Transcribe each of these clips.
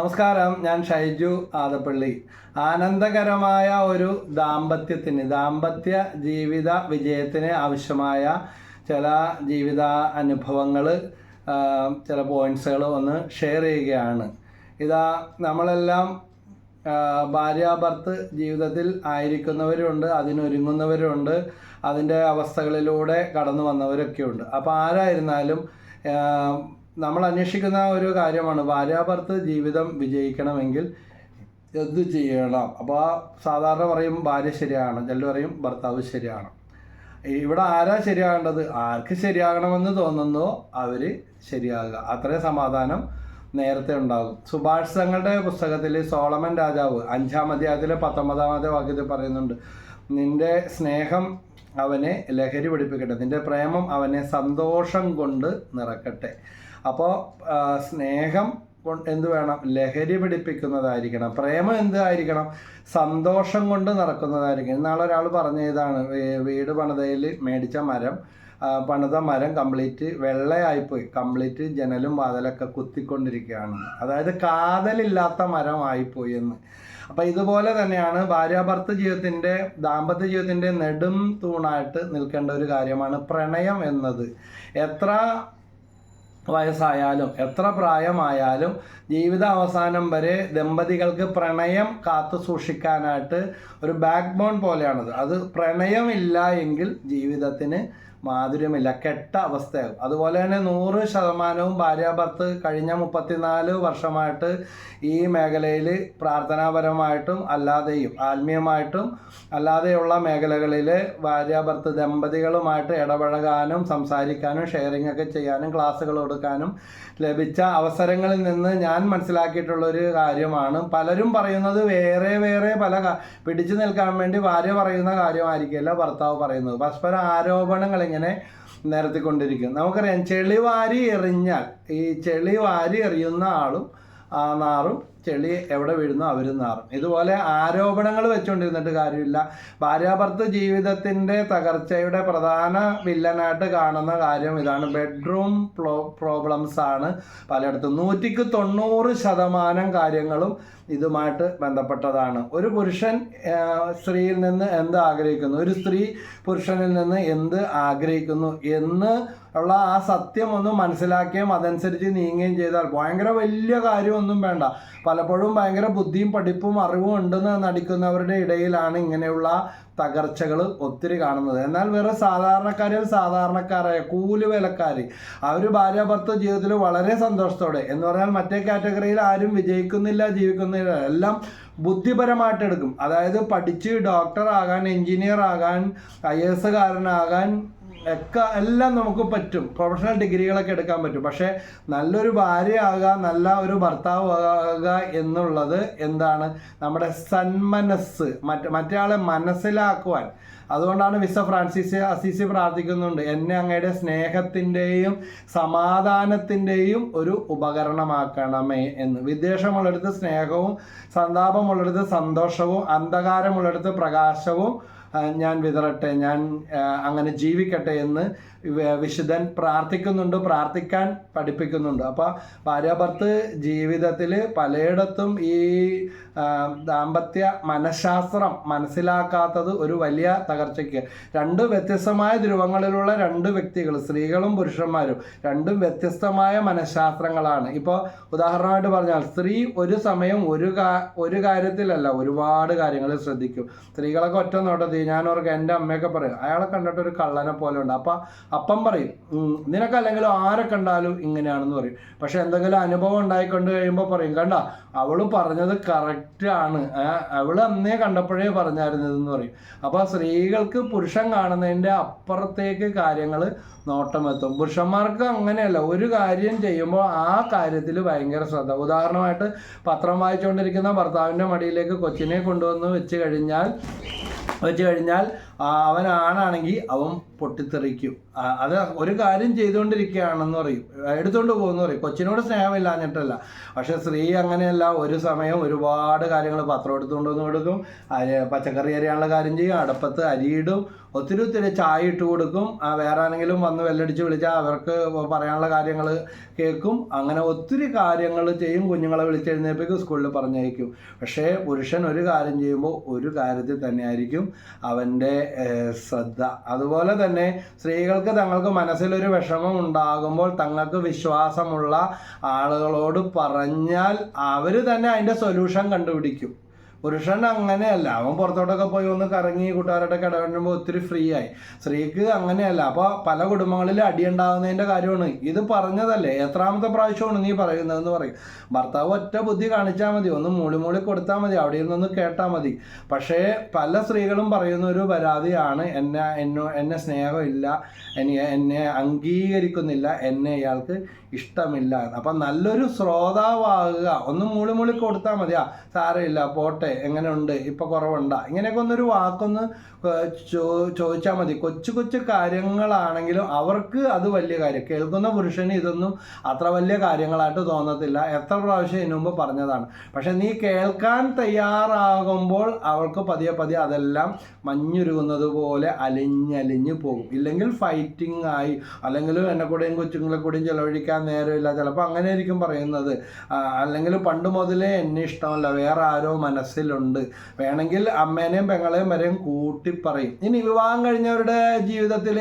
നമസ്കാരം ഞാൻ ഷൈജു ആദപ്പള്ളി. ആനന്ദകരമായ ഒരു ദാമ്പത്യത്തിന് ദാമ്പത്യ ജീവിത വിജയത്തിന് ആവശ്യമായ ചില ജീവിത അനുഭവങ്ങൾ ചില പോയിന്റ്സുകൾ ഒന്ന് ഷെയർ ചെയ്യുകയാണ്. ഇതാ നമ്മളെല്ലാം ഭാര്യ ഭർത്ത് ജീവിതത്തിൽ ആയിരിക്കുന്നവരുണ്ട് അതിനൊരുങ്ങുന്നവരുണ്ട് അതിന്റെ അവസ്ഥകളിലൂടെ കടന്നു വന്നവരൊക്കെയുണ്ട്. അപ്പോൾ ആരായിരുന്നാലും നമ്മൾ അന്വേഷിക്കുന്ന ഒരു കാര്യമാണ്. ഭാര്യാഭർത്ത് ജീവിതം വിജയിക്കണമെങ്കിൽ എന്ത് ചെയ്യണം? അപ്പോൾ സാധാരണ പറയും ഭാര്യ ശരിയാണ് ചിലർ പറയും ഭർത്താവ് ശരിയാണ് ഇവിടെ ആരാ ശരിയാകേണ്ടത്? ആർക്ക് ശരിയാകണമെന്ന് തോന്നുന്നു അവർ ശരിയാകുക. അത്രയും സമാധാനം നേരത്തെ ഉണ്ടാകും സുഭാഷ് തങ്ങളുടെ പുസ്തകത്തിൽ സോളമൻ രാജാവ് അഞ്ചാം അധ്യായത്തിലെ പത്തൊമ്പതാമത്തെ വാക്യത്തിൽ പറയുന്നുണ്ട് നിന്റെ സ്നേഹം അവനെ ലഹരി പിടിപ്പിക്കട്ടെ. നിന്റെ പ്രേമം അവനെ സന്തോഷം കൊണ്ട് നിറക്കട്ടെ. അപ്പോൾ സ്നേഹം എന്ത് വേണം? ലഹരി പിടിപ്പിക്കുന്നതായിരിക്കണം. പ്രേമം എന്തായിരിക്കണം? സന്തോഷം കൊണ്ട് നടക്കുന്നതായിരിക്കണം. ഇന്നാളെ ഒരാൾ പറഞ്ഞ ഇതാണ്. വീട് പണിതയിൽ മേടിച്ച മരം പണിത മരം കംപ്ലീറ്റ് വെള്ളയായിപ്പോയി കംപ്ലീറ്റ് ജനലും വാതിലൊക്കെ കുത്തിക്കൊണ്ടിരിക്കുകയാണ്. അതായത് കാതലില്ലാത്ത മരം ആയിപ്പോയി എന്ന്. അപ്പം ഇതുപോലെ തന്നെയാണ് ഭാര്യാഭർത്ത ജീവിതത്തിന്റെ ദാമ്പത്യ ജീവിതത്തിന്റെ നെടും തൂണായിട്ട് നിൽക്കേണ്ട ഒരു കാര്യമാണ് പ്രണയം എന്നത്. എത്ര വയസ്സായാലും എത്ര പ്രായമായാലും ജീവിത അവസാനം വരെ ദമ്പതികൾക്ക് പ്രണയം കാത്തു സൂക്ഷിക്കാനായിട്ട് ഒരു ബാക്ക് ബോൺ പോലെയാണത്. അത് പ്രണയമില്ല എങ്കിൽ ജീവിതത്തിന് മാധുര്യമില്ല. കെട്ട അവസ്ഥയാകും അതുപോലെ തന്നെ നൂറ് ശതമാനവും ഭാര്യാഭർത്ത് കഴിഞ്ഞ മുപ്പത്തിനാല് വർഷമായിട്ട് ഈ മേഖലയിൽ പ്രാർത്ഥനാപരമായിട്ടും അല്ലാതെയും ആത്മീയമായിട്ടും അല്ലാതെയുള്ള മേഖലകളിൽ ഭാര്യാഭർത്ത് ദമ്പതികളുമായിട്ട് ഇടപഴകാനും സംസാരിക്കാനും ഷെയറിംഗ് ഒക്കെ ചെയ്യാനും ക്ലാസ്സുകൾ കൊടുക്കാനും ലഭിച്ച അവസരങ്ങളിൽ നിന്ന് ഞാൻ മനസ്സിലാക്കിയിട്ടുള്ളൊരു കാര്യമാണ്. പലരും പറയുന്നത് വേറെ വേറെ പല പിടിച്ചു നിൽക്കാൻ വേണ്ടി ഭാര്യ പറയുന്ന കാര്യമായിരിക്കില്ല ഭർത്താവ് പറയുന്നത്. പരസ്പര ആരോപണങ്ങൾ ഇങ്ങനെ നിരത്തിക്കൊണ്ടിരിക്കും നമുക്കറിയാം ചെളി വാരി എറിഞ്ഞാൽ ഈ ചെളി വാരി എറിയുന്ന ആളും നാറും ചെളി എവിടെ വീഴുന്നു അവരും നാറും. ഇതുപോലെ ആരോപണങ്ങൾ വെച്ചുകൊണ്ടിരുന്നിട്ട് കാര്യമില്ല. ഭാര്യാഭർത്ത ജീവിതത്തിന്റെ തകർച്ചയുടെ പ്രധാന വില്ലനായിട്ട് കാണുന്ന കാര്യം ഇതാണ്. ബെഡ്റൂം പ്രോബ്ലംസ് ആണ് പലയിടത്തും. നൂറ്റിക്ക് തൊണ്ണൂറ് ശതമാനം കാര്യങ്ങളും ഇതുമായിട്ട് ബന്ധപ്പെട്ടതാണ്. ഒരു പുരുഷൻ സ്ത്രീയിൽ നിന്ന് എന്ത് ആഗ്രഹിക്കുന്നു? ഒരു സ്ത്രീ പുരുഷനിൽ നിന്ന് എന്ത് ആഗ്രഹിക്കുന്നു എന്ന് ഉള്ള ആ സത്യം ഒന്ന് മനസ്സിലാക്കുകയും അതനുസരിച്ച് നീങ്ങുകയും ചെയ്താൽ ഭയങ്കര വലിയ കാര്യമൊന്നും വേണ്ട. പലപ്പോഴും ഭയങ്കര ബുദ്ധിയും പഠിപ്പും അറിവും ഉണ്ടെന്ന് നടിക്കുന്നവരുടെ ഇടയിലാണ് ഇങ്ങനെയുള്ള തകർച്ചകൾ ഒത്തിരി കാണുന്നത്. എന്നാൽ വേറെ സാധാരണക്കാരിൽ സാധാരണക്കാരായ കൂലിവേലക്കാർ അവർ ഭാര്യാഭർത്ത ജീവിതത്തിൽ വളരെ സന്തോഷത്തോടെ. എന്ന് പറഞ്ഞാൽ മറ്റേ കാറ്റഗറിയിൽ ആരും വിജയിക്കുന്നില്ല ജീവിക്കുന്നില്ല. എല്ലാം ബുദ്ധിപരമായിട്ട് എടുക്കും. അതായത് പഠിച്ച് ഡോക്ടർ ആകാൻ എഞ്ചിനീയർ ആകാൻ ഐ എസ് കാരനാകാൻ ഒക്കെ എല്ലാം നമുക്ക് പറ്റും. പ്രൊഫഷണൽ ഡിഗ്രികളൊക്കെ എടുക്കാൻ പറ്റും. പക്ഷേ നല്ലൊരു ഭാര്യ ആകുക നല്ല ഒരു ഭർത്താവ് ആകുക എന്നുള്ളത് എന്താണ്? നമ്മുടെ സന്മനസ് മറ്റ് മറ്റേ മനസ്സിലാക്കുവാൻ. അതുകൊണ്ടാണ് വിസ ഫ്രാൻസിസ് അസീസി പ്രാർത്ഥിക്കുന്നുണ്ട്. എന്നെ അങ്ങയുടെ സ്നേഹത്തിന്റെയും സമാധാനത്തിന്റെയും ഒരു ഉപകരണമാക്കണമേ എന്ന്. വിദ്വേഷമുള്ളിടത്ത് സ്നേഹവും സന്താപമുള്ളിടത്ത് സന്തോഷവും അന്ധകാരമുള്ളിടത്ത് പ്രകാശവും ഞാൻ വിതറട്ടെ ഞാൻ അങ്ങനെ ജീവിക്കട്ടെ എന്ന് വിശുദ്ധൻ പ്രാർത്ഥിക്കുന്നുണ്ട് പ്രാർത്ഥിക്കാൻ പഠിപ്പിക്കുന്നുണ്ട്. അപ്പോൾ ഭാര്യാഭർത്ത് ജീവിതത്തിൽ പലയിടത്തും ഈ ദാമ്പത്യ മനഃശാസ്ത്രം മനസ്സിലാക്കാത്തത് ഒരു വലിയ തകർച്ചയ്ക്ക്. രണ്ട് വ്യത്യസ്തമായ ധ്രുവങ്ങളിലുള്ള രണ്ട് വ്യക്തികൾ സ്ത്രീകളും പുരുഷന്മാരും രണ്ടും വ്യത്യസ്തമായ മനഃശാസ്ത്രങ്ങളാണ്. ഇപ്പോൾ ഉദാഹരണമായിട്ട് പറഞ്ഞാൽ സ്ത്രീ ഒരു സമയം ഒരു ഒരു കാര്യത്തിലല്ല ഒരുപാട് കാര്യങ്ങൾ ശ്രദ്ധിക്കും. സ്ത്രീകളൊക്കെ ഒറ്റ നോട്ടത്തി ഞാൻ ഓർക്ക് എന്റെ അമ്മയൊക്കെ പറയും അയാളെ കണ്ടിട്ട് ഒരു കള്ളനെ പോലെ ഉണ്ട്. അപ്പം അപ്പം പറയും നിനക്ക് നിനക്കല്ലെങ്കിലും ആരെ കണ്ടാലും ഇങ്ങനെയാണെന്ന് പറയും. പക്ഷെ എന്തെങ്കിലും അനുഭവം ഉണ്ടായിക്കൊണ്ട് കഴിയുമ്പോൾ പറയും കണ്ട അവൾ പറഞ്ഞത് കറക്റ്റ് ആണ് അവൾ അന്നേ കണ്ടപ്പോഴേ പറഞ്ഞായിരുന്നതെന്ന് പറയും. അപ്പോൾ സ്ത്രീകൾക്ക് പുരുഷൻ കാണുന്നതിന്റെ അപ്പുറത്തേക്ക് കാര്യങ്ങൾ നോട്ടമെത്തും. പുരുഷന്മാർക്ക് അങ്ങനെയല്ല ഒരു കാര്യം ചെയ്യുമ്പോൾ ആ കാര്യത്തിൽ ഭയങ്കര ശ്രദ്ധ. ഉദാഹരണമായിട്ട് പത്രം വായിച്ചുകൊണ്ടിരിക്കുന്ന ഭർത്താവിന്റെ മടിയിലേക്ക് കൊച്ചിനെ കൊണ്ടുവന്ന് വെച്ച് കഴിഞ്ഞാൽ വെച്ച് കഴിഞ്ഞാൽ അവൻ ആണാണെങ്കിൽ അവൻ പൊട്ടിത്തെറിക്കും. അത് ഒരു കാര്യം ചെയ്തുകൊണ്ടിരിക്കുകയാണെന്ന് പറയും. എടുത്തുകൊണ്ട് പോകുമെന്ന് പറയും. കൊച്ചിനോട് സ്നേഹമില്ലാഞ്ഞിട്ടല്ല. പക്ഷെ സ്ത്രീ അങ്ങനെയല്ല. ഒരു സമയം ഒരുപാട് കാര്യങ്ങൾ പത്രം എടുത്തുകൊണ്ട് വന്ന് കൊടുക്കും. പച്ചക്കറി അരിയാനുള്ള കാര്യം ചെയ്യും. അടുപ്പത്ത് അരിയിടും ഒത്തിരി ഒത്തിരി ചായ ഇട്ട് കൊടുക്കും. വേറെ ആരെങ്കിലും വന്ന് വെല്ലടിച്ച് വിളിച്ചാൽ അവർക്ക് പറയാനുള്ള കാര്യങ്ങൾ കേൾക്കും. അങ്ങനെ ഒത്തിരി കാര്യങ്ങൾ ചെയ്യും. കുഞ്ഞുങ്ങളെ വിളിച്ചെഴുന്നേൽപ്പിക്കും സ്കൂളിൽ പറഞ്ഞയക്കും. പക്ഷേ പുരുഷൻ ഒരു കാര്യം ചെയ്യുമ്പോൾ ഒരു കാര്യത്തിൽ തന്നെയായിരിക്കും അവന്റെ ഏഹ്, ശ്രദ്ധ. അതുപോലെ തന്നെ സ്ത്രീകൾക്ക് തങ്ങൾക്ക് മനസ്സിലൊരു വിഷമം ഉണ്ടാകുമ്പോൾ തങ്ങൾക്ക് വിശ്വാസമുള്ള ആളുകളോട് പറഞ്ഞാൽ അവർ തന്നെ അതിന്റെ സൊല്യൂഷൻ കണ്ടുപിടിക്കും. പുരുഷൻ അങ്ങനെയല്ല. അവൻ പുറത്തോട്ടൊക്കെ പോയി ഒന്ന് കറങ്ങി കൂട്ടുകാരോടൊക്കെ ഇടപെടുമ്പോൾ ഒത്തിരി ഫ്രീ ആയി. സ്ത്രീക്ക് അങ്ങനെയല്ല. അപ്പോൾ പല കുടുംബങ്ങളിൽ അടിയുണ്ടാകുന്നതിന്റെ കാര്യമാണ്. ഇത് പറഞ്ഞതല്ലേ? എത്രാമത്തെ പ്രാവശ്യമാണ് നീ പറയുന്നതെന്ന് പറയും. ഭർത്താവ് ഒറ്റ ബുദ്ധി കാണിച്ചാൽ മതി. ഒന്ന് മൂളി മൂളി കൊടുത്താൽ മതി. അവിടെ നിന്നൊന്ന് കേട്ടാൽ മതി. പക്ഷേ പല സ്ത്രീകളും പറയുന്ന ഒരു പരാതിയാണ് എന്നെ എന്നോ എന്നെ സ്നേഹമില്ല. എന്നെ അംഗീകരിക്കുന്നില്ല. എന്നെ ഇയാൾക്ക് ഇഷ്ടമില്ല. അപ്പം നല്ലൊരു ശ്രോതാവാകുക. ഒന്ന് മൂളി മൂളി കൊടുത്താൽ മതിയാ. സാരമില്ല. പോട്ടെ. എങ്ങനെയുണ്ട്? ഇപ്പൊ കുറവുണ്ടാ? ഇങ്ങനെയൊക്കെ ഒന്നൊരു വാക്കൊന്ന് ചോ ചോദിച്ചാൽ മതി. കൊച്ചു കൊച്ചു കാര്യങ്ങളാണെങ്കിലും അവർക്ക് അത് വലിയ കാര്യം. കേൾക്കുന്ന പുരുഷന് ഇതൊന്നും അത്ര വലിയ കാര്യങ്ങളായിട്ട് തോന്നത്തില്ല. എത്ര പ്രാവശ്യം ഇതിനു മുമ്പ് പറഞ്ഞതാണ്. പക്ഷെ നീ കേൾക്കാൻ തയ്യാറാകുമ്പോൾ അവൾക്ക് പതിയെ പതിയെ അതെല്ലാം മഞ്ഞുരുകുന്നത് പോലെ അലിഞ്ഞലിഞ്ഞ് പോകും. ഇല്ലെങ്കിൽ ഫൈറ്റിംഗ് ആയി. അല്ലെങ്കിൽ എന്നെ കൂടെയും കൊച്ചുങ്ങളെ കൂടെയും ചിലവഴിക്കാൻ നേരമില്ല. ചിലപ്പോൾ അങ്ങനെ ആയിരിക്കും പറയുന്നത് അല്ലെങ്കിൽ പണ്ട് മുതലേ എന്നെ ഇഷ്ടമല്ല. വേറെ ആരോ മനസ്സിലുണ്ട്. വേണമെങ്കിൽ അമ്മേനെയും പെങ്ങളെയും വരെയും കൂട്ടി പറയും. ഇനി വിവാഹം കഴിഞ്ഞവരുടെ ജീവിതത്തിൽ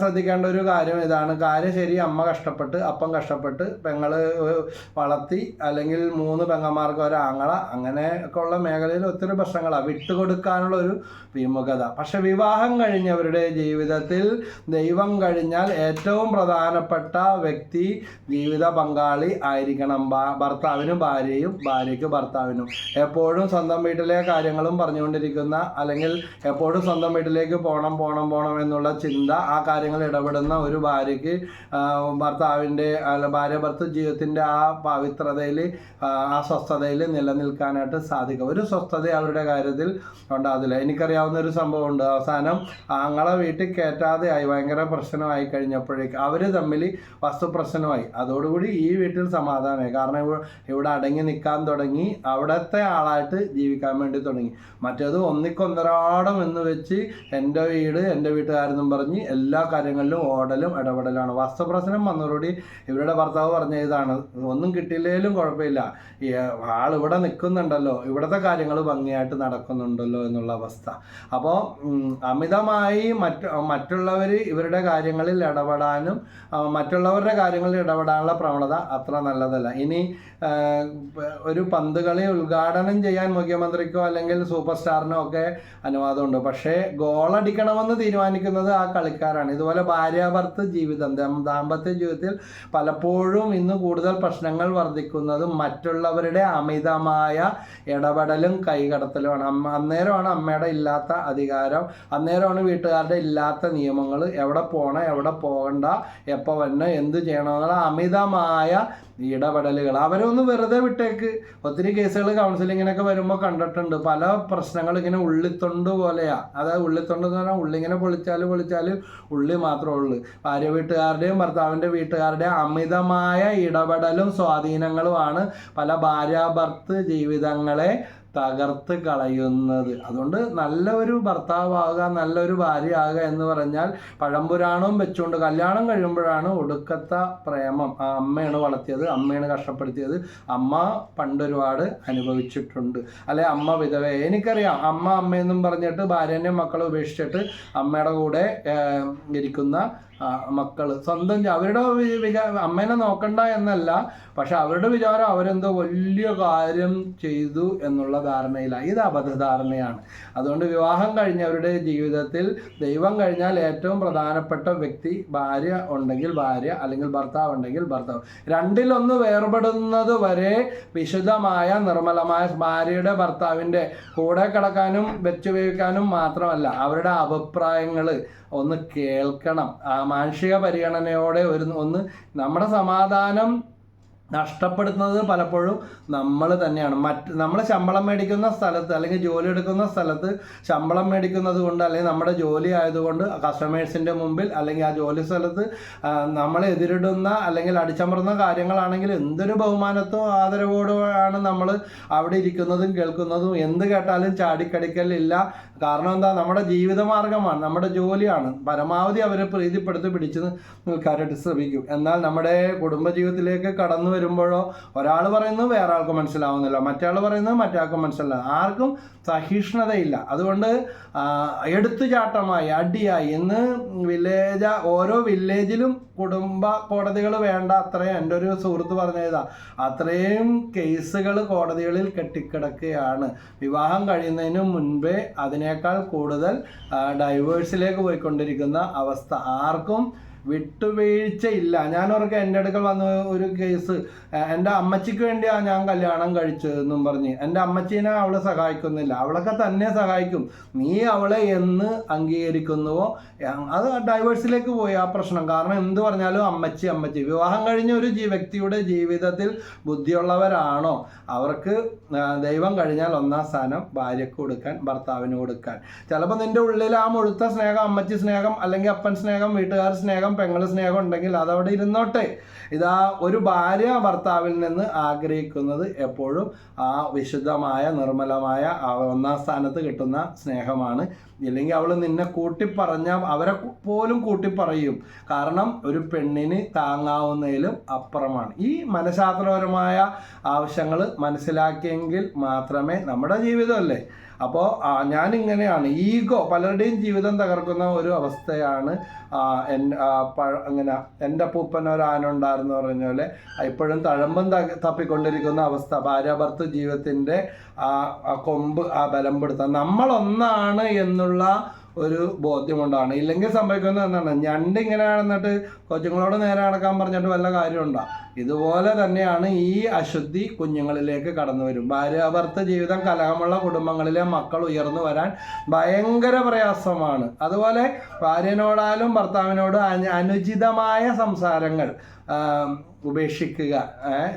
ശ്രദ്ധിക്കേണ്ട ഒരു കാര്യം ഇതാണ്. കാര്യം ശരി അമ്മ കഷ്ടപ്പെട്ട് അപ്പം കഷ്ടപ്പെട്ട് പെങ്ങൾ വളർത്തി അല്ലെങ്കിൽ മൂന്ന് പെങ്ങന്മാർക്ക് ഒരാങ്ങള അങ്ങനെ അങ്ങനെയൊക്കെ ഉള്ള മേഖലയിൽ ഒത്തിരി പ്രശ്നങ്ങളാണ് വിട്ടുകൊടുക്കാനുള്ള ഒരു വിമുഖത. പക്ഷെ വിവാഹം കഴിഞ്ഞവരുടെ ജീവിതത്തിൽ ദൈവം കഴിഞ്ഞാൽ ഏറ്റവും പ്രധാനപ്പെട്ട വ്യക്തി ജീവിത പങ്കാളി ആയിരിക്കണം. ഭർത്താവിനും ഭാര്യയും ഭാര്യയ്ക്ക് ഭർത്താവിനും. എപ്പോഴും സ്വന്തം വീട്ടിലെ കാര്യങ്ങളും പറഞ്ഞുകൊണ്ടിരിക്കുന്ന അല്ലെങ്കിൽ എപ്പോഴും സ്വന്തം വീട്ടിലേക്ക് പോകണം പോകണം പോകണം എന്നുള്ള ചിന്ത ആ കാര്യങ്ങൾ ഇടപെടുന്ന ഒരു ഭാര്യയ്ക്ക് ഭർത്താവിന്റെ അല്ല ഭാര്യ ഭർത്തൃ ജീവിതത്തിന്റെ ആ പവിത്രതയിൽ ആ സ്വസ്ഥതയിൽ നിലനിൽക്കാനായിട്ട് സാധിക്കും. ഒരു സ്വസ്ഥത അവരുടെ കാര്യത്തിൽ ഉണ്ടാകത്തില്ല. എനിക്കറിയാവുന്ന ഒരു സംഭവമുണ്ട്. അവസാനം ആങ്ങളെ വീട്ടിൽ കയറ്റാതെ ആയി ഭയങ്കര പ്രശ്നമായി കഴിഞ്ഞപ്പോഴേക്ക് അവർ തമ്മിൽ വസ്തു പ്രശ്നമായി. അതോടുകൂടി ഈ വീട്ടിൽ സമാധാനമായി. കാരണം ഇവിടെ അടങ്ങി നിൽക്കാൻ തുടങ്ങി അവിടുത്തെ ആളായിട്ട് ജീവിക്കാൻ വേണ്ടി തുടങ്ങി. മറ്റേത് ഒന്നിക്കൊന്നരാടം എന്ന് വെച്ച് എന്റെ വീട് എന്റെ വീട്ടുകാരെന്നും പറഞ്ഞ് എല്ലാ കാര്യങ്ങളിലും ഓടലും ഇടപെടലാണ്. വസ്തുപ്രശ്നം വന്നതോടുകൂടി ഇവരുടെ ഭർത്താവ് പറഞ്ഞ ഇതാണ്. ഒന്നും കിട്ടിയില്ലെങ്കിലും കുഴപ്പമില്ല. ആൾ ഇവിടെ നിൽക്കുന്നുണ്ടല്ലോ. ഇവിടുത്തെ കാര്യങ്ങൾ ഭംഗിയായിട്ട് നടക്കുന്നുണ്ടല്ലോ എന്നുള്ള അവസ്ഥ. അപ്പോൾ അമിതമായി മറ്റ് മറ്റുള്ളവർ ഇവരുടെ കാര്യങ്ങളിൽ ഇടപെടാനും മറ്റുള്ളവരുടെ കാര്യങ്ങളിൽ ഇടപെടാനുള്ള പ്രവണത അത്ര നല്ലതല്ല. ഇനി ഒരു പന്ത് കളി ഉദ്ഘാടനം ചെയ്യാൻ മുഖ്യമന്ത്രിക്കോ അല്ലെങ്കിൽ സൂപ്പർ സ്റ്റാറിനോ ഒക്കെ അനുവാദമുണ്ട്. പക്ഷേ ഗോളടിക്കണമെന്ന് തീരുമാനിക്കുന്നത് ആ കളിക്കാരാണ്. ഇതുപോലെ ഭാര്യാഭർത്ത ജീവിതം ദാമ്പത്യ ജീവിതത്തിൽ പലപ്പോഴും ഇന്ന് കൂടുതൽ പ്രശ്നങ്ങൾ വർദ്ധിക്കുന്നത് മറ്റുള്ളവരുടെ അമിതമായ ഇടപെടലും കൈകടത്തലുമാണ്. അമ്മ അന്നേരമാണ് അമ്മയുടെ ഇല്ലാത്ത അധികാരം അന്നേരമാണ് വീട്ടുകാരുടെ ഇല്ലാത്ത നിയമങ്ങൾ എവിടെ പോകണം എവിടെ പോകണ്ട എപ്പോൾ വരണം എന്ത് ചെയ്യണമെന്നുള്ള അമിതമായ ഇടപെടലുകൾ അവരെ ഒന്ന് വെറുതെ വിട്ടേക്ക്. ഒത്തിരി കേസുകൾ കൗൺസിലിങ്ങിനൊക്കെ വരുമ്പോൾ കണ്ടിട്ടുണ്ട്. പല പ്രശ്നങ്ങൾ ഇങ്ങനെ ഉള്ളിത്തൊണ്ട് പോലെയാ. അതായത് ഉള്ളിത്തൊണ്ട് എന്ന് പറഞ്ഞാൽ ഉള്ളിങ്ങനെ പൊളിച്ചാൽ പൊളിച്ചാൽ ഉള്ളി മാത്രമേ ഉള്ളൂ. ഭാര്യ വീട്ടുകാരുടെയും ഭർത്താവിന്റെ വീട്ടുകാരുടെയും അമിതമായ ഇടപെടലും സ്വാധീനങ്ങളുമാണ് പല ഭാര്യാഭർത്ത് ജീവിതങ്ങളെ തകർത്ത് കളയുന്നത്. അതുകൊണ്ട് നല്ല ഒരു നല്ലൊരു ഭാര്യ ആവുക എന്ന് പറഞ്ഞാൽ പഴംപുരാണവും വെച്ചുകൊണ്ട് കല്യാണം കഴിയുമ്പോഴാണ് ഒടുക്കത്ത പ്രേമം. ആ അമ്മയാണ് വളർത്തിയത് അമ്മയാണ് കഷ്ടപ്പെടുത്തിയത്. അമ്മ പണ്ടൊരുപാട് അനുഭവിച്ചിട്ടുണ്ട്. അല്ലെ അമ്മ വിധവ എനിക്കറിയാം അമ്മ അമ്മയെന്നും പറഞ്ഞിട്ട് ഭാര്യനെയും മക്കളെ ഉപേക്ഷിച്ചിട്ട് അമ്മയുടെ കൂടെ ഇരിക്കുന്ന മക്കൾ. സ്വന്തം അവരുടെ അമ്മേനെ നോക്കണ്ട എന്നല്ല പക്ഷെ അവരുടെ വിചാരം അവരെന്തോ വലിയ കാര്യം ചെയ്തു എന്നുള്ള ധാരണയിലാണ് ഇത് അബദ്ധധാരണയാണ് അതുകൊണ്ട് വിവാഹം കഴിഞ്ഞവരുടെ ജീവിതത്തിൽ ദൈവം കഴിഞ്ഞാൽ ഏറ്റവും പ്രധാനപ്പെട്ട വ്യക്തി ഭാര്യ ഉണ്ടെങ്കിൽ ഭാര്യ അല്ലെങ്കിൽ ഭർത്താവ് ഉണ്ടെങ്കിൽ ഭർത്താവ്. രണ്ടിലൊന്ന് വേർപെടുന്നത് വരെ വിശുദ്ധമായ നിർമ്മലമായ ഭാര്യയുടെ ഭർത്താവിന്റെ കൂടെ കിടക്കാനും വെച്ചുപയോഗിക്കാനും മാത്രമല്ല അവരുടെ അഭിപ്രായങ്ങൾ ഒന്ന് കേൾക്കണം. ആ മാനുഷിക പരിഗണനയോടെ ഒരു ഒന്ന് നമ്മുടെ സമാധാനം നഷ്ടപ്പെടുത്തുന്നത് പലപ്പോഴും നമ്മൾ തന്നെയാണ്. മറ്റ് നമ്മൾ ശമ്പളം മേടിക്കുന്ന സ്ഥലത്ത് അല്ലെങ്കിൽ ജോലി എടുക്കുന്ന സ്ഥലത്ത് ശമ്പളം മേടിക്കുന്നത് കൊണ്ട് അല്ലെങ്കിൽ നമ്മുടെ ജോലി ആയതുകൊണ്ട് കസ്റ്റമേഴ്സിന്റെ മുമ്പിൽ അല്ലെങ്കിൽ ആ ജോലി സ്ഥലത്ത് നമ്മൾ എതിരിടുന്ന അല്ലെങ്കിൽ അടിച്ചമർന്ന കാര്യങ്ങളാണെങ്കിൽ എന്തൊരു ബഹുമാനത്തോ ആദരവോടോ ആണ് നമ്മൾ അവിടെ ഇരിക്കുന്നതും കേൾക്കുന്നതും. എന്ത് കേട്ടാലും ചാടിക്കടിക്കലില്ല കാരണം എന്താ? നമ്മുടെ ജീവിതമാർഗമാണ് നമ്മുടെ ജോലിയാണ്. പരമാവധി അവരെ പ്രീതിപ്പെടുത്തി പിടിച്ച് നിൽക്കാനായിട്ട് ശ്രമിക്കും. എന്നാൽ നമ്മുടെ കുടുംബജീവിതത്തിലേക്ക് കടന്നു വരുമ്പോഴോ ഒരാൾ പറയുന്നത് വേറെ ആൾക്ക് മനസ്സിലാവുന്നില്ല മറ്റാൾ പറയുന്നത് മറ്റേ മനസ്സിലാവും ആർക്കും സഹിഷ്ണുതയില്ല. അതുകൊണ്ട് എടുത്തുചാട്ടമായി അടിയായി ഇന്ന് വില്ലേജ ഓരോ വില്ലേജിലും കുടുംബ കോടതികൾ വേണ്ട അത്രയും എന്റെ ഒരു സുഹൃത്ത് പറഞ്ഞതാ അത്രയും കേസുകൾ കോടതികളിൽ കെട്ടിക്കിടക്കുകയാണ്. വിവാഹം കഴിയുന്നതിന് മുൻപേ അതിനേക്കാൾ കൂടുതൽ ഡൈവേഴ്സിലേക്ക് പോയിക്കൊണ്ടിരിക്കുന്ന അവസ്ഥ. ആർക്കും വിട്ടുവീഴ്ചയില്ല. ഞാൻ ഓർക്ക് എന്റെ അടുക്കൽ വന്ന ഒരു കേസ് എന്റെ അമ്മച്ചിക്ക് വേണ്ടിയാണ് ഞാൻ കല്യാണം കഴിച്ചതെന്നും പറഞ്ഞ്. എന്റെ അമ്മച്ചീനെ അവളെ സഹായിക്കുന്നില്ല. അവളൊക്കെ തന്നെ സഹായിക്കും. നീ അവളെ എന്ന് അംഗീകരിക്കുന്നുവോ? അത് ഡൈവേഴ്സിലേക്ക് പോയി ആ പ്രശ്നം. കാരണം എന്ത് പറഞ്ഞാലും അമ്മച്ചി അമ്മച്ചി. വിവാഹം കഴിഞ്ഞ ഒരു വ്യക്തിയുടെ ജീവിതത്തിൽ ബുദ്ധിയുള്ളവരാണോ? അവർക്ക് ദൈവം കഴിഞ്ഞാൽ ഒന്നാം സ്ഥാനം ഭാര്യക്ക് കൊടുക്കാൻ ഭർത്താവിന് കൊടുക്കാൻ. ചിലപ്പോൾ നിന്റെ ഉള്ളിൽ ആ മുഴുത്ത സ്നേഹം അമ്മച്ചി സ്നേഹം അല്ലെങ്കിൽ അപ്പൻ സ്നേഹം വീട്ടുകാർ സ്നേഹം പെങ്ങൾ സ്നേഹം ഉണ്ടെങ്കിൽ അതവിടെ ഇരുന്നോട്ടെ. ഇതാ ഒരു ഭാര്യ ഭർത്താവിൽ നിന്ന് ആഗ്രഹിക്കുന്നത് എപ്പോഴും ആ വിശുദ്ധമായ നിർമ്മലമായ ഒന്നാം സ്ഥാനത്ത് കിട്ടുന്ന സ്നേഹമാണ്. ഇല്ലെങ്കിൽ അവൾ നിന്നെ കൂട്ടിപ്പറഞ്ഞ അവരെ പോലും കൂട്ടിപ്പറയും. കാരണം ഒരു പെണ്ണിന് താങ്ങാവുന്നതിലും അപ്പുറമാണ്. ഈ മനഃശാസ്ത്രപരമായ ആവശ്യങ്ങൾ മനസ്സിലാക്കിയെങ്കിൽ മാത്രമേ നമ്മുടെ ജീവിതമല്ലേ അപ്പോൾ ഞാനിങ്ങനെയാണ്. ഈഗോ പലരുടെയും ജീവിതം തകർക്കുന്ന ഒരു അവസ്ഥയാണ് അങ്ങനെ എന്റെ അപ്പൂപ്പൻ ഒരു ആന ഉണ്ടായിരുന്നു പറഞ്ഞ പോലെ ഇപ്പോഴും തഴമ്പം തപ്പിക്കൊണ്ടിരിക്കുന്ന അവസ്ഥ. ഭാര്യാഭർത്തൃ ജീവിതത്തിന്റെ ആ കൊമ്പ് ആ ബലം പെടുത്താൻ. നമ്മളൊന്നാണ് എന്നുള്ള ഒരു ബോധ്യമുണ്ടാണ് ഇല്ലെങ്കിൽ സംഭവിക്കുന്നത് എന്താണ്? ഞണ്ട് ഇങ്ങനെ എന്നിട്ട് കൊച്ചുങ്ങളോട് നേരെ നടക്കാൻ പറഞ്ഞിട്ട് വല്ല കാര്യമുണ്ടോ ഇതുപോലെ തന്നെയാണ് ഈ അശുദ്ധി കുഞ്ഞുങ്ങളിലേക്ക് കടന്നു വരും. ഭാര്യാഭർത്ത ജീവിതം കലഹമുള്ള കുടുംബങ്ങളിലെ മക്കൾ ഉയർന്നു വരാൻ ഭയങ്കര പ്രയാസമാണ്. അതുപോലെ ഭാര്യനോടാലും ഭർത്താവിനോടും അനുചിതമായ സംസാരങ്ങൾ ഉപേക്ഷിക്കുക.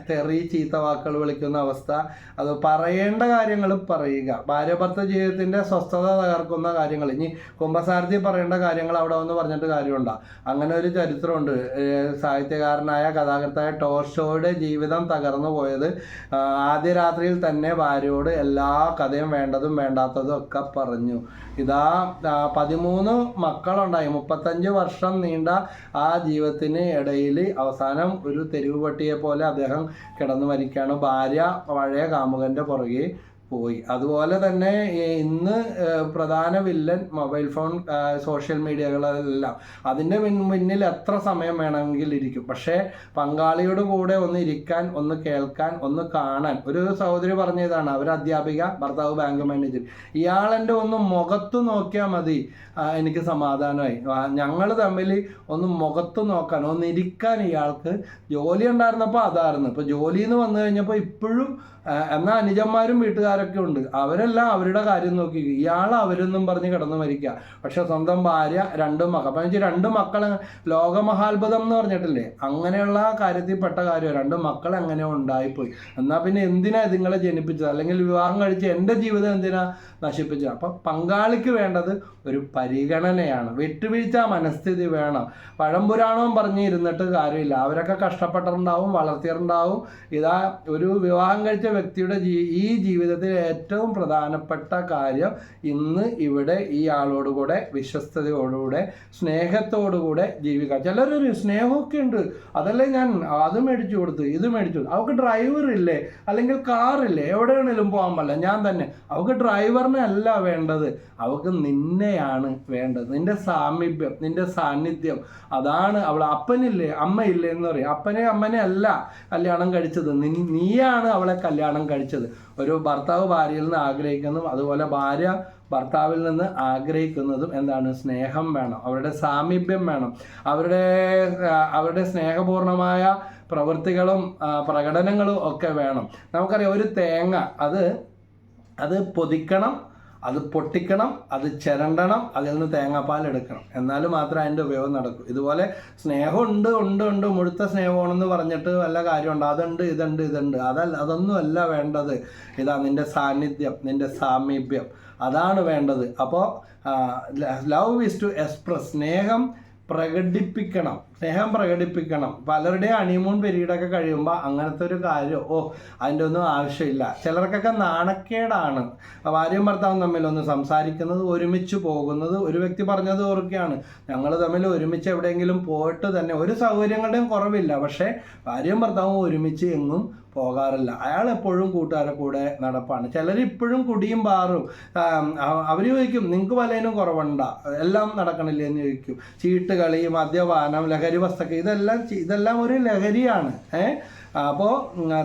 തെറി ചീത്ത വാക്കുകൾ വിളിക്കുന്ന അവസ്ഥ. അത് പറയേണ്ട കാര്യങ്ങൾ പറയുക. ഭാര്യ ഭർത്ത ജീവിതത്തിന്റെ സ്വസ്ഥത തകർക്കുന്ന കാര്യങ്ങൾ. ഇനി കുംഭസാരത്തിൽ പറയേണ്ട കാര്യങ്ങൾ അവിടെ വന്ന് പറഞ്ഞിട്ട് കാര്യമുണ്ടോ. അങ്ങനെ ഒരു ചരിത്രമുണ്ട്. സാഹിത്യകാരനായ കഥാകൃത്തായ ടോർഷോയുടെ ജീവിതം തകർന്നു പോയത് ആദ്യ രാത്രിയിൽ തന്നെ ഭാര്യയോട് എല്ലാ കഥയും വേണ്ടതും വേണ്ടാത്തതും ഒക്കെ പറഞ്ഞു. ഇതാ പതിമൂന്ന് മക്കളുണ്ടായി. മുപ്പത്തഞ്ച് വർഷം നീണ്ട ആ ജീവിതത്തിന് ഇടയിൽ അവസാനം ഒരു തെരുവ് പട്ടിയെ പോലെ അദ്ദേഹം കിടന്നു മരിക്കുകയാണ്. ഭാര്യ പഴയ കാമുകന്റെ പുറകെ പോയി. അതുപോലെ തന്നെ ഇന്ന് പ്രധാന വില്ലൻ മൊബൈൽ ഫോൺ സോഷ്യൽ മീഡിയകളെല്ലാം അതിന്റെ മുൻ- മുന്നിൽ എത്ര സമയം വേണമെങ്കിൽ ഇരിക്കും. പക്ഷേ പങ്കാളിയുടെ കൂടെ ഒന്ന് ഇരിക്കാൻ ഒന്ന് കേൾക്കാൻ ഒന്ന് കാണാൻ. ഒരു സഹോദരി പറഞ്ഞതാണ് അവർ അധ്യാപിക ഭർത്താവ് ബാങ്ക് മാനേജർ ഇയാളെന്റെ ഒന്ന് മുഖത്ത് നോക്കിയാൽ മതി. എനിക്ക് സമാധാനമായി. ഞങ്ങൾ തമ്മിൽ ഒന്ന് മുഖത്ത് നോക്കാൻ ഒന്ന് ഇരിക്കാൻ ഇയാൾക്ക് ജോലി ഉണ്ടായിരുന്നപ്പോൾ അതായിരുന്നു. ഇപ്പോൾ ജോലിയിൽ നിന്ന് വന്നു കഴിഞ്ഞപ്പോൾ ഇപ്പോഴും എന്നാൽ അനുജന്മാരും വീട്ടുകാരൊക്കെ ഉണ്ട്. അവരെല്ലാം അവരുടെ കാര്യം നോക്കി. ഇയാൾ അവരൊന്നും പറഞ്ഞ് കിടന്നു മരിക്കുക പക്ഷെ സ്വന്തം ഭാര്യ രണ്ട് മക്കൾ അപ്പം വെച്ചാൽ രണ്ട് മക്കൾ ലോകമഹാത്ഭുതം എന്ന് പറഞ്ഞിട്ടില്ലേ? അങ്ങനെയുള്ള കാര്യത്തിൽ പെട്ട കാര്യം രണ്ട് മക്കൾ എങ്ങനെ ഉണ്ടായിപ്പോയി? എന്നാൽ പിന്നെ എന്തിനാ ഇതുങ്ങളെ ജനിപ്പിച്ചത്? അല്ലെങ്കിൽ വിവാഹം കഴിച്ച് എന്റെ ജീവിതം എന്തിനാ നശിപ്പിച്ചത് അപ്പം പങ്കാളിക്ക് വേണ്ടത് ഒരു പരിഗണനയാണ്. വിട്ടുവീഴ്ച മനസ്ഥിതി വേണം. പഴംപുരാണവും പറഞ്ഞിരുന്നിട്ട് കാര്യമില്ല. അവരൊക്കെ കഷ്ടപ്പെട്ടിട്ടുണ്ടാവും വളർത്തിയിട്ടുണ്ടാവും. ഇതാ ഒരു വിവാഹം കഴിച്ച വ്യക്തിയുടെ ജീ ഈ ജീവിതത്തിൽ ഏറ്റവും പ്രധാനപ്പെട്ട കാര്യം ഇന്ന് ഇവിടെ ഈ ആളോടുകൂടെ വിശ്വസ്തയോടുകൂടെ സ്നേഹത്തോടുകൂടെ ജീവിക്കുക ചിലരൊരു സ്നേഹമൊക്കെ ഉണ്ട്. അതല്ലേ ഞാൻ അത് മേടിച്ചു കൊടുത്തു ഇത് മേടിച്ചു. അവൾക്ക് ഡ്രൈവർ ഇല്ലേ? അല്ലെങ്കിൽ കാറില്ലേ എവിടെയാണെങ്കിലും പോകാൻ പറ്റില്ല. ഞാൻ തന്നെ. അവൾക്ക് ഡ്രൈവറിനെ അല്ല വേണ്ടത്. അവൾക്ക് നിന്നെയാണ് വേണ്ടത്. നിന്റെ സാമീപ്യം നിന്റെ സാന്നിധ്യം. അതാണ് അവൾ അപ്പനില്ലേ അമ്മയില്ലേ എന്ന് പറയും. അപ്പനെ അമ്മനെ അല്ല കല്യാണം കഴിച്ചത്. നീയാണ് അവളെ കല്യാണം കഴിച്ചത്. ഒരു ഭർത്താവ് ഭാര്യയിൽ നിന്ന് ആഗ്രഹിക്കുന്നതും അതുപോലെ ഭാര്യ ഭർത്താവിൽ നിന്ന് ആഗ്രഹിക്കുന്നതും എന്താണ്? സ്നേഹം വേണം. അവരുടെ സാമീപ്യം വേണം. അവരുടെ അവരുടെ സ്നേഹപൂർണമായ പ്രവൃത്തികളും പ്രകടനങ്ങളും ഒക്കെ വേണം. നമുക്കറിയാം ഒരു തേങ്ങ അത് അത് പൊതിക്കണം അത് പൊട്ടിക്കണം അത് ചിരണ്ടണം അതിൽ നിന്ന് തേങ്ങാപ്പാൽ എടുക്കണം. എന്നാൽ മാത്രം അതിന്റെ ഉപയോഗം നടക്കും. ഇതുപോലെ സ്നേഹമുണ്ട് ഉണ്ട് ഉണ്ട് മുഴുത്ത സ്നേഹമാണെന്ന് പറഞ്ഞിട്ട് വല്ല കാര്യമുണ്ട്. അതുണ്ട് ഇതുണ്ട് ഇതുണ്ട്. അതല്ല അതൊന്നുമല്ല വേണ്ടത്. ഇതാ നിന്റെ സാന്നിധ്യം നിന്റെ സാമീപ്യം. അതാണ് വേണ്ടത്. അപ്പോൾ ലവ് ഈസ് ടു എക്സ്പ്രസ്. സ്നേഹം പ്രകടിപ്പിക്കണം. സ്നേഹം പ്രകടിപ്പിക്കണം. പലരുടെ അണിമൂൺ പീരീഡൊക്കെ കഴിയുമ്പോൾ അങ്ങനത്തെ ഒരു കാര്യം ഓ അതിന്റെ ഒന്നും ആവശ്യമില്ല. ചിലർക്കൊക്കെ നാണക്കേടാണ്. ഭാര്യയും ഭർത്താവും തമ്മിൽ ഒന്ന് സംസാരിക്കുന്നത് ഒരുമിച്ച് പോകുന്നത് ഒരു വ്യക്തി പറഞ്ഞത് ഓർക്കുകയാണ്. ഞങ്ങൾ തമ്മിൽ ഒരുമിച്ച് എവിടെയെങ്കിലും പോയിട്ട് തന്നെ ഒരു സൗകര്യങ്ങളുടെയും കുറവില്ല. പക്ഷേ ഭാര്യയും ഭർത്താവും ഒരുമിച്ച് എങ്ങും പോകാറില്ല. അയാൾ എപ്പോഴും കൂട്ടുകാരെ കൂടെ നടപ്പാണ്. ചിലർ ഇപ്പോഴും കുടിയും പാറും. അവർ ചോദിക്കും നിങ്ങൾക്ക് പലതിനും കുറവുണ്ട? എല്ലാം നടക്കണില്ലേ? എന്ന് ചോദിക്കും. ചീട്ട് കളി മദ്യപാനം ലഹരി വസ്തുക്കൾ ഇതെല്ലാം ഇതെല്ലാം ഒരു ലഹരിയാണ്. ഏഹ് അപ്പോൾ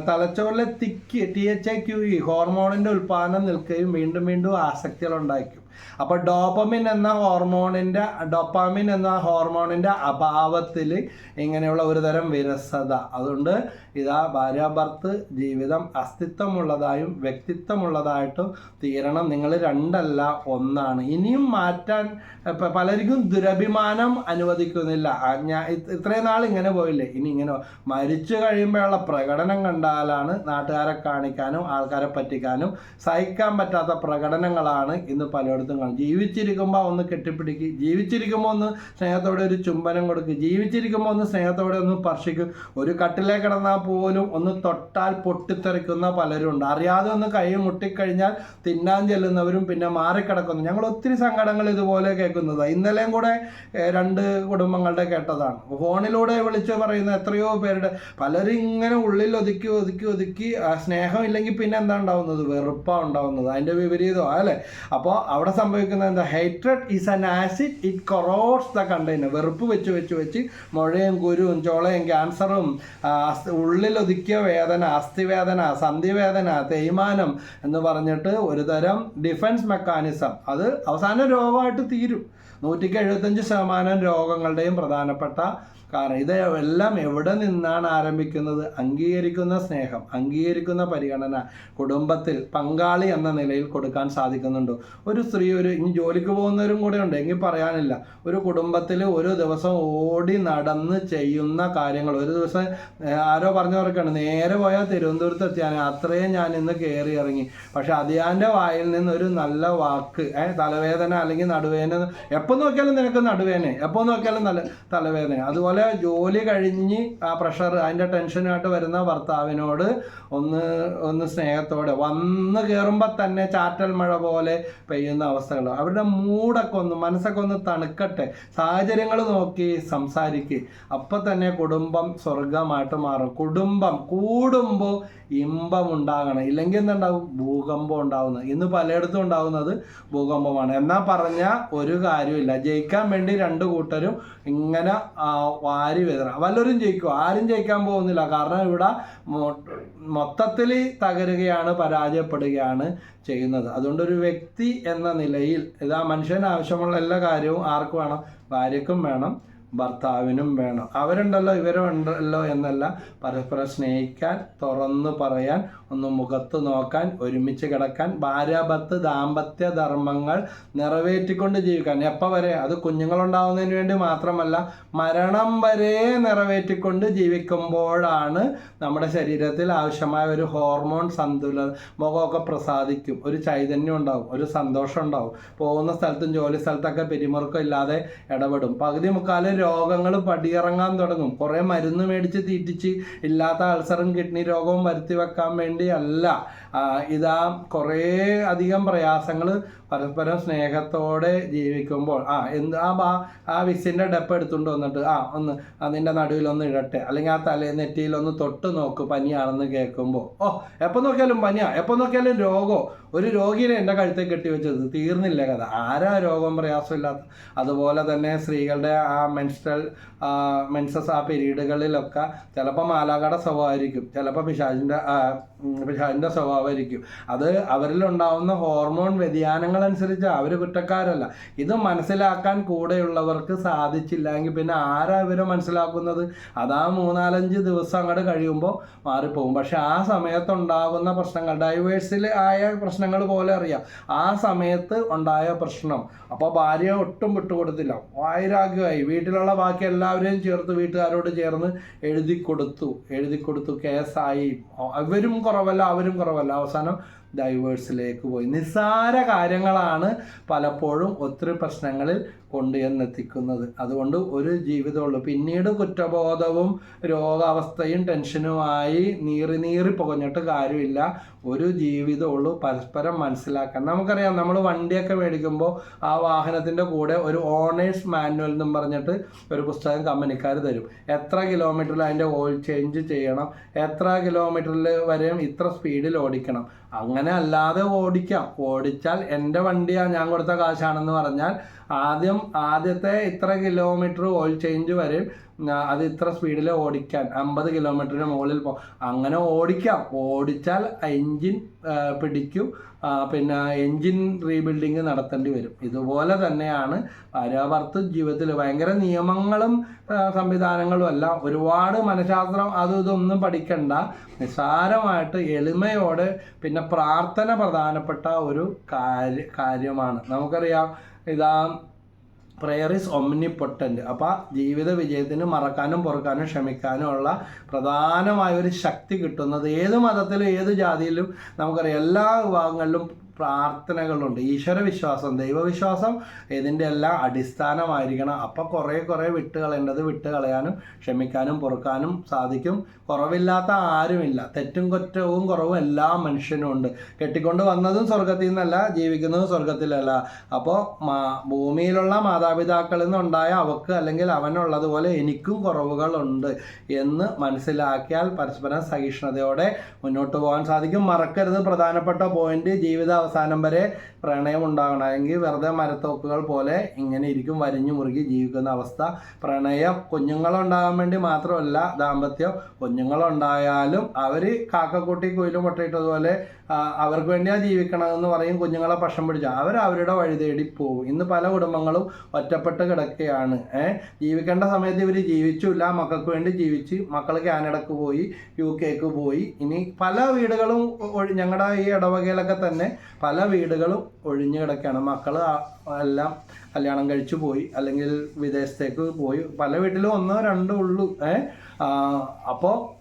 തലച്ചോറിലെ തിക്ക് T H I Q E ഹോർമോണിന്റെ ഉൽപ്പാദനം നിൽക്കുകയും വീണ്ടും വീണ്ടും ആസക്തികൾ ഉണ്ടായിരിക്കും അപ്പോൾ ഡോപ്പമിൻ എന്ന ഹോർമോണിന്റെ ഡോപ്പാമിൻ എന്ന ഹോർമോണിന്റെ അഭാവത്തിൽ ഇങ്ങനെയുള്ള ഒരു തരം വിരസത. അതുകൊണ്ട് ഇതാ ഭാര്യാഭർത്ത് ജീവിതം അസ്തിത്വമുള്ളതായും വ്യക്തിത്വമുള്ളതായിട്ടും തീരണം. നിങ്ങൾ രണ്ടല്ല ഒന്നാണ്. ഇനിയും മാറ്റാൻ പലർക്കും ദുരഭിമാനം അനുവദിക്കുന്നില്ല. ഞാൻ ഇത്രയും നാൾ ഇങ്ങനെ പോയില്ലേ? ഇനി ഇങ്ങനെ മരിച്ചു കഴിയുമ്പോഴുള്ള പ്രകടനം കണ്ടാലാണ് നാട്ടുകാരെ കാണിക്കാനും ആൾക്കാരെ പറ്റിക്കാനും സഹിക്കാൻ പറ്റാത്ത പ്രകടനങ്ങളാണ് ഇന്ന് പലയിടത്തും കാണും ജീവിച്ചിരിക്കുമ്പോൾ ഒന്ന് കെട്ടിപ്പിടിക്കുക ജീവിച്ചിരിക്കുമ്പോൾ ഒന്ന് സ്നേഹത്തോടെ ഒരു ചുംബനം കൊടുക്കുക ജീവിച്ചിരിക്കുമ്പോൾ ഒന്ന് സ്നേഹത്തോടെ ഒന്ന് സ്പർശിക്കും. ഒരു കട്ടിലേ കിടന്നാൽ പോലും ഒന്ന് തൊട്ടാൽ പൊട്ടിത്തെറിക്കുന്ന പലരും ഉണ്ട്. അറിയാതെ ഒന്ന് കൈ മുട്ടിക്കഴിഞ്ഞാൽ തിന്നാൻ ചെല്ലുന്നവരും പിന്നെ മാറിക്കിടക്കുന്നു. ഞങ്ങൾ ഒത്തിരി സങ്കടങ്ങൾ ഇതുപോലെ കേൾക്കുന്നത്. ഇന്നലെയും കൂടെ രണ്ട് കുടുംബങ്ങളുടെ കേട്ടതാണ്. ഫോണിലൂടെ വിളിച്ച് പറയുന്ന എത്രയോ പേരുടെ പലരും ഇങ്ങനെ ഉള്ളിൽ ഒതുക്കി ഒതുക്കി ഒതുക്കി സ്നേഹം ഇല്ലെങ്കിൽ പിന്നെ എന്താ ഉണ്ടാവുന്നത്? വെറുപ്പാണ് ഉണ്ടാവുന്നത്. അതിന്റെ വിപരീതമാണ് അല്ലേ? അപ്പോൾ അവിടെ സംഭവിക്കുന്നത് എന്താ? Hatred is an acid it corrodes the container വെറുപ്പ് വെച്ച് വെച്ച് വെച്ച് മുഴയും കുരുവും ചോളയും ക്യാൻസറും ഒതുക്കിയ വേദന അസ്ഥിവേദന സന്ധിവേദന തേയ്മാനം എന്ന് പറഞ്ഞിട്ട് ഒരു തരം ഡിഫൻസ് മെക്കാനിസം അത് അവസാന രോഗമായിട്ട് തീരും. നൂറ്റിക്ക് എഴുപത്തഞ്ച് ശതമാനം രോഗങ്ങളുടെയും പ്രധാനപ്പെട്ട കാരണം ഇത് എല്ലാം എവിടെ നിന്നാണ് ആരംഭിക്കുന്നത്? അംഗീകരിക്കുന്ന സ്നേഹം അംഗീകരിക്കുന്ന പരിഗണന കുടുംബത്തിൽ പങ്കാളി എന്ന നിലയിൽ കൊടുക്കാൻ സാധിക്കുന്നുണ്ടോ? ഒരു സ്ത്രീ ഒരു ഇനി ജോലിക്ക് പോകുന്നവരും കൂടെ ഉണ്ട് എങ്കിൽ പറയാനില്ല. ഒരു കുടുംബത്തിൽ ഒരു ദിവസം ഓടി നടന്ന് ചെയ്യുന്ന കാര്യങ്ങൾ. ഒരു ദിവസം ആരോ പറഞ്ഞവർക്കാണ് നേരെ പോയാൽ തിരുവനന്തപുരത്ത് എത്തിയാൽ അത്രയും ഞാൻ ഇന്ന് കയറി ഇറങ്ങി. പക്ഷെ അതിയാന്റെ വായിൽ നിന്ന് ഒരു നല്ല വാക്ക് ഏഹ് തലവേദന അല്ലെങ്കിൽ നടുവേദന എപ്പോൾ നോക്കിയാലും നിനക്ക് നടുവേദന എപ്പോൾ നോക്കിയാലും നല്ല തലവേദന അതുപോലെ ജോലി കഴിഞ്ഞ് ആ പ്രഷർ അതിന്റെ ടെൻഷനായിട്ട് വരുന്ന ഭർത്താവിനോട് ഒന്ന് ഒന്ന് സ്നേഹത്തോടെ. വന്ന് കയറുമ്പോൾ തന്നെ ചാറ്റൽ മഴ പോലെ പെയ്യുന്ന അവസ്ഥകൾ അവരുടെ മൂടൊക്കെ ഒന്ന് മനസ്സൊക്കെ ഒന്ന് തണുക്കട്ടെ. സാഹചര്യങ്ങൾ നോക്കി സംസാരിക്കുക അപ്പം തന്നെ കുടുംബം സ്വർഗമായിട്ട് മാറും. കുടുംബം കൂടുമ്പോൾ ഇമ്പം ഉണ്ടാകണം. ഇല്ലെങ്കിൽ എന്തുണ്ടാവും? ഭൂകമ്പം ഉണ്ടാവുന്നത്. ഇന്ന് പലയിടത്തും ഉണ്ടാവുന്നത് ഭൂകമ്പമാണ്. എന്നാൽ പറഞ്ഞ ഒരു കാര്യമില്ല ജയിക്കാൻ വേണ്ടി രണ്ട് കൂട്ടരും ഇങ്ങനെ വാരി വിതറ വല്ലവരും ജയിക്കും ആരും ജയിക്കാൻ പോകുന്നില്ല. കാരണം ഇവിടെ മൊത്തത്തിൽ തകരുകയാണ് പരാജയപ്പെടുകയാണ് ചെയ്യുന്നത്. അതുകൊണ്ട് ഒരു വ്യക്തി എന്ന നിലയിൽ ഇതാ മനുഷ്യന് ആവശ്യമുള്ള എല്ലാ കാര്യവും ആർക്ക് വേണം ഭാര്യക്കും വേണം. ഭർത്താവിനും വേണം. അവരുണ്ടല്ലോ ഇവരുണ്ടല്ലോ എന്നല്ല പരസ്പരം സ്നേഹിക്കാൻ തുറന്നു പറയാൻ ഒന്ന് മുഖത്ത് നോക്കാൻ ഒരുമിച്ച് കിടക്കാൻ ഭാര്യാഭത്ത് ദാമ്പത്യ ധർമ്മങ്ങൾ നിറവേറ്റിക്കൊണ്ട് ജീവിക്കാൻ. എപ്പോൾ വരെ? അത് കുഞ്ഞുങ്ങളുണ്ടാവുന്നതിന് വേണ്ടി മാത്രമല്ല മരണം വരെ നിറവേറ്റിക്കൊണ്ട് ജീവിക്കുമ്പോഴാണ് നമ്മുടെ ശരീരത്തിൽ ആവശ്യമായ ഒരു ഹോർമോൺ സന്തുലനം മുഖമൊക്കെ പ്രസാദിക്കും. ഒരു ചൈതന്യം ഉണ്ടാവും ഒരു സന്തോഷം ഉണ്ടാവും. പോകുന്ന സ്ഥലത്തും ജോലി സ്ഥലത്തൊക്കെ പിരിമുറുക്കം ഇല്ലാതെ ഇടപെടും. പകുതി മുക്കാലും രോഗങ്ങൾ പടിയിറങ്ങാൻ തുടങ്ങും. കുറേ മരുന്ന് മേടിച്ച് തീറ്റിച്ച് ഇല്ലാത്ത അൾസറും കിഡ്നി രോഗവും വരുത്തി വെക്കാൻ വേണ്ടി അല്ല ആ, ഇതാ കുറേ അധികം പ്രയാസങ്ങൾ പരസ്പരം സ്നേഹത്തോടെ ജീവിക്കുമ്പോൾ. ആ എന്ത് ആ ബാ ആ വിസിന്റെ ഡെപ്പ് എടുത്തുകൊണ്ട് വന്നിട്ട് ആ ഒന്ന് അതിന്റെ നടുവിലൊന്ന് ഇടട്ടെ. അല്ലെങ്കിൽ ആ തലേ നെറ്റിയിലൊന്ന് തൊട്ട് നോക്ക് പനിയാണെന്ന് കേൾക്കുമ്പോൾ ഓ എപ്പോൾ നോക്കിയാലും പനിയാ. എപ്പോൾ നോക്കിയാലും രോഗോ. ഒരു രോഗിനെ എന്റെ കഴുത്തെ കെട്ടി വെച്ചത് തീർന്നില്ല കഥ. ആരാ രോഗം പ്രയാസമില്ലാത്ത? അതുപോലെ തന്നെ സ്ത്രീകളുടെ ആ മെൻ മെൻസ്ട്രൽ മെൻസസ് ആ പീരീഡുകളിലൊക്കെ ചിലപ്പോൾ മാലാകട സ്വഭാവമായിരിക്കും. ചിലപ്പോൾ പിശാചിന്റെ പിശാചിന്റെ സ്വഭാവമായിരിക്കും. അത് അവരിലുണ്ടാവുന്ന ഹോർമോൺ വ്യതിയാനങ്ങൾ അനുസരിച്ച് അവർ കുറ്റക്കാരല്ല. ഇത് മനസ്സിലാക്കാൻ കൂടെയുള്ളവർക്ക് സാധിച്ചില്ലെങ്കിൽ പിന്നെ ആരാ ഇവരെ മനസ്സിലാക്കുന്നത്? അതാ മൂന്നാലഞ്ച് ദിവസം അങ്ങോട്ട് കഴിയുമ്പോൾ മാറിപ്പോകും പക്ഷെ ആ സമയത്തുണ്ടാകുന്ന പ്രശ്നങ്ങൾ ഡൈവേഴ്സിൽ ആയ പ്രശ്നങ്ങൾ പോലെ അറിയാം. ആ സമയത്ത് ഉണ്ടായ പ്രശ്നം. അപ്പോൾ ഭാര്യ ഒട്ടും വിട്ടുകൊടുത്തില്ല. വൈരാഗ്യമായി. വീട്ടിലുള്ള ബാക്കി എല്ലാവരെയും ചേർത്ത് വീട്ടുകാരോട് ചേർന്ന് എഴുതി കൊടുത്തു എഴുതി കൊടുത്തു കേസായി. അവരും കുറവല്ല അവരും കുറവല്ല. അവസാനം ഡൈവേഴ്സിലേക്ക് പോയി. നിസ്സാര കാര്യങ്ങളാണ് പലപ്പോഴും ഒത്തിരി പ്രശ്നങ്ങളിൽ കൊണ്ടുചെന്നെത്തിക്കുന്നത്. അതുകൊണ്ട് ഒരു ജീവിതമുള്ളൂ. പിന്നീട് കുറ്റബോധവും രോഗാവസ്ഥയും ടെൻഷനുമായി നീറി നീറി പുകഞ്ഞിട്ട് കാര്യമില്ല. ഒരു ജീവിതമുള്ളൂ. പരസ്പരം മനസ്സിലാക്കാൻ. നമുക്കറിയാം നമ്മൾ വണ്ടിയൊക്കെ മേടിക്കുമ്പോൾ ആ വാഹനത്തിന്റെ കൂടെ ഒരു ഓണേഴ്സ് മാനുവൽ എന്നും പറഞ്ഞിട്ട് ഒരു പുസ്തകം കമ്പനിക്കാർ തരും. എത്ര കിലോമീറ്ററിൽ അതിന്റെ ഓയിൽ ചേഞ്ച് ചെയ്യണം? എത്ര കിലോമീറ്ററിൽ വരെയും ഇത്ര സ്പീഡിൽ ഓടിക്കണം? അങ്ങനെ അല്ലാതെ ഓടിക്കാം. ഓടിച്ചാൽ എന്റെ വണ്ടിയാണ് ഞാൻ കൊടുത്ത കാശാണെന്ന് പറഞ്ഞാൽ ആദ്യം ആദ്യത്തെ ഇത്ര കിലോമീറ്റർ ഓയിൽ ചേഞ്ച് വരെ അത് ഇത്ര സ്പീഡിൽ ഓടിക്കാൻ അമ്പത് കിലോമീറ്ററിന് മുകളിൽ പോ അങ്ങനെ ഓടിക്കാം. ഓടിച്ചാൽ എൻജിൻ പിടിക്കും. പിന്നെ എൻജിൻ റീബിൽഡിങ് നടത്തേണ്ടി വരും. ഇതുപോലെ തന്നെയാണ് ഭാര്യാഭർത്തൃ ജീവിതത്തിൽ ഭയങ്കര നിയമങ്ങളും സംവിധാനങ്ങളും അല്ല. ഒരുപാട് മനഃശാസ്ത്രം അതും ഇതൊന്നും പഠിക്കണ്ട. നിസ്സാരമായിട്ട് എളിമയോടെ പിന്നെ പ്രാർത്ഥന പ്രധാനപ്പെട്ട ഒരു കാര്യ കാര്യമാണ്. നമുക്കറിയാം ഇതാ പ്രെയർ ഇസ് ഒമ്നിപ്പൊട്ടന്റ് അപ്പോൾ ജീവിത വിജയത്തിന് മറക്കാനും പൊറുക്കാനും ക്ഷമിക്കാനും ഉള്ള പ്രധാനമായ ഒരു ശക്തി കിട്ടുന്നത് ഏത് മതത്തിലും ഏത് ജാതിയിലും നമുക്കറിയാം. എല്ലാ വിഭാഗങ്ങളിലും പ്രാർത്ഥനകളുണ്ട്. ഈശ്വര വിശ്വാസം ദൈവവിശ്വാസം ഇതിന്റെ എല്ലാം അടിസ്ഥാനമായിരിക്കണം. അപ്പോൾ കുറേ കുറേ വിട്ട് കളയേണ്ടത് വിട്ട് കളയാനും ക്ഷമിക്കാനും പൊറുക്കാനും സാധിക്കും. കുറവില്ലാത്ത ആരുമില്ല. തെറ്റും കുറ്റവും കുറവും എല്ലാ മനുഷ്യനും ഉണ്ട്. കെട്ടിക്കൊണ്ട് വന്നതും സ്വർഗത്തിൽ നിന്നല്ല ജീവിക്കുന്നതും സ്വർഗത്തിലല്ല അപ്പോൾ മാ ഭൂമിയിലുള്ള മാതാപിതാക്കളിൽ നിന്നുണ്ടായ അവക്ക് അല്ലെങ്കിൽ അവനുള്ളതുപോലെ എനിക്കും കുറവുകളുണ്ട് എന്ന് മനസ്സിലാക്കിയാൽ പരസ്പരം സഹിഷ്ണുതയോടെ മുന്നോട്ട് പോകാൻ സാധിക്കും. മറക്കരുത്. പ്രധാനപ്പെട്ട പോയിന്റ് ജീവിത അവസാനം വരെ പ്രണയം ഉണ്ടാകണമെങ്കിൽ വെറുതെ മരത്തോക്കുകൾ പോലെ ഇങ്ങനെ ഇരിക്കും വരിഞ്ഞു മുറുകി ജീവിക്കുന്ന അവസ്ഥ. പ്രണയം കുഞ്ഞുങ്ങളുണ്ടാകാൻ വേണ്ടി മാത്രമല്ല ദാമ്പത്യം കുഞ്ഞുങ്ങളുണ്ടായാലും അവർ കാക്കക്കൂട്ടി കുയിലും മുട്ടയിട്ടതുപോലെ അവർക്ക് വേണ്ടിയാണ് ജീവിക്കണമെന്ന് പറയും കുഞ്ഞുങ്ങളെ പക്ഷം പിടിച്ചു. അവർ അവരുടെ വഴി തേടി പോകും ഇന്ന് പല കുടുംബങ്ങളും ഒറ്റപ്പെട്ട് കിടക്കുകയാണ്. ഏഹ് ജീവിക്കേണ്ട സമയത്ത് ഇവർ ജീവിച്ചില്ല. മക്കൾക്ക് വേണ്ടി ജീവിച്ച് മക്കൾ കാനഡക്ക് പോയി യു കെക്ക് പോയി. ഇനി പല വീടുകളും ഞങ്ങളുടെ ഈ ഇടവകയിലൊക്കെ തന്നെ പല വീടുകളും ഒഴിഞ്ഞു കിടക്കുകയാണ്. മക്കൾ എല്ലാം കല്യാണം കഴിച്ചു പോയി. അല്ലെങ്കിൽ വിദേശത്തേക്ക് പോയി. പല വീട്ടിലും ഒന്നോ രണ്ടോ ഉള്ളൂ. ഏഹ് അപ്പോൾ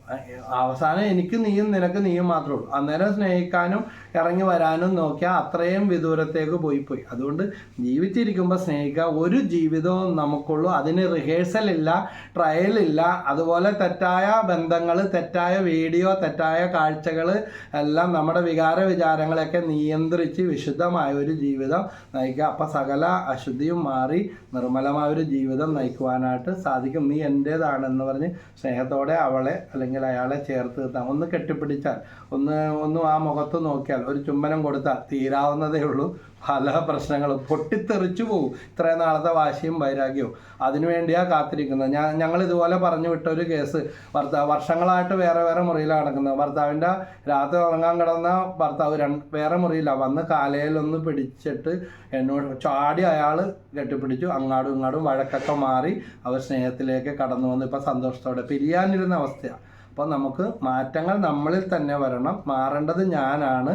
അവസാനം എനിക്ക് നീയും നിനക്ക് നീയും മാത്രമേ ഉള്ളൂ. അന്നേരം സ്നേഹിക്കാനും ഇറങ്ങി വരാനും നോക്കിയാൽ അത്രയും വിദൂരത്തേക്ക് പോയി പോയി. അതുകൊണ്ട് ജീവിച്ചിരിക്കുമ്പോൾ സ്നേഹിക്കുക. ഒരു ജീവിതവും നമുക്കുള്ളൂ. അതിന് റിഹേഴ്സൽ ഇല്ല ട്രയൽ ഇല്ല. അതുപോലെ തെറ്റായ ബന്ധങ്ങൾ തെറ്റായ വീഡിയോ തെറ്റായ കാഴ്ചകൾ എല്ലാം നമ്മുടെ വികാര വിചാരങ്ങളെയൊക്കെ നിയന്ത്രിച്ച് വിശുദ്ധമായ ഒരു ജീവിതം നയിക്കുക. അപ്പം സകല അശുദ്ധിയും മാറി നിർമ്മലമായ ഒരു ജീവിതം നയിക്കുവാനായിട്ട് സാധിക്കും. നീ എന്റേതാണെന്ന് പറഞ്ഞ് സ്നേഹത്തോടെ അവളെ അല്ലെങ്കിൽ അല്ലെങ്കിൽ അയാളെ ചേർത്ത് നിർത്താം. ഒന്ന് കെട്ടിപ്പിടിച്ചാൽ ഒന്ന് ഒന്ന് ആ മുഖത്ത് നോക്കിയാൽ ഒരു ചുംബനം കൊടുത്താൽ തീരാവുന്നതേ ഉള്ളൂ. പല പ്രശ്നങ്ങളും. പൊട്ടിത്തെറിച്ചു പോകും ഇത്രയും നാളത്തെ വാശിയും വൈരാഗ്യവും. അതിനുവേണ്ടിയാണ് കാത്തിരിക്കുന്നത്. ഞാൻ ഞങ്ങൾ ഇതുപോലെ പറഞ്ഞു വിട്ട ഒരു കേസ് ഭർത്താവ് വർഷങ്ങളായിട്ട് വേറെ വേറെ മുറിയിലാണ് നടക്കുന്നത്. ഭർത്താവിന്റെ രാത്രി ഉറങ്ങാൻ കിടന്ന ഭർത്താവ് രണ്ട് വേറെ മുറിയിലാണ് വന്ന് കാലയിലൊന്ന് പിടിച്ചിട്ട് എന്നോട് ചാടി അയാൾ കെട്ടിപ്പിടിച്ചു. അങ്ങാടും ഇങ്ങാടും വഴക്കൊക്കെ മാറി അവർ സ്നേഹത്തിലേക്ക് കടന്നു വന്നു. ഇപ്പം സന്തോഷത്തോടെ. പിരിയാനിരുന്ന അവസ്ഥയാണ് അപ്പോൾ നമുക്ക് മാറ്റങ്ങൾ നമ്മളിൽ തന്നെ വരണം. മാറേണ്ടത് ഞാനാണ്.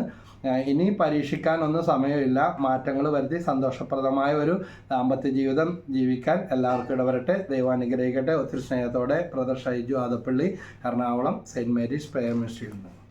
ഇനി പരീക്ഷിക്കാനൊന്നും സമയമില്ല. മാറ്റങ്ങൾ വരുത്തി സന്തോഷപ്രദമായ ഒരു ദാമ്പത്യ ജീവിതം ജീവിക്കാൻ എല്ലാവർക്കും ഇടവരട്ടെ. ദൈവം അനുഗ്രഹിക്കട്ടെ. ഒത്തിരി സ്നേഹത്തോടെ. Brother Shaiju Adappally Ernakulam saint Mary's prayer മിനിസ്ട്രിയിൽ നിന്ന്.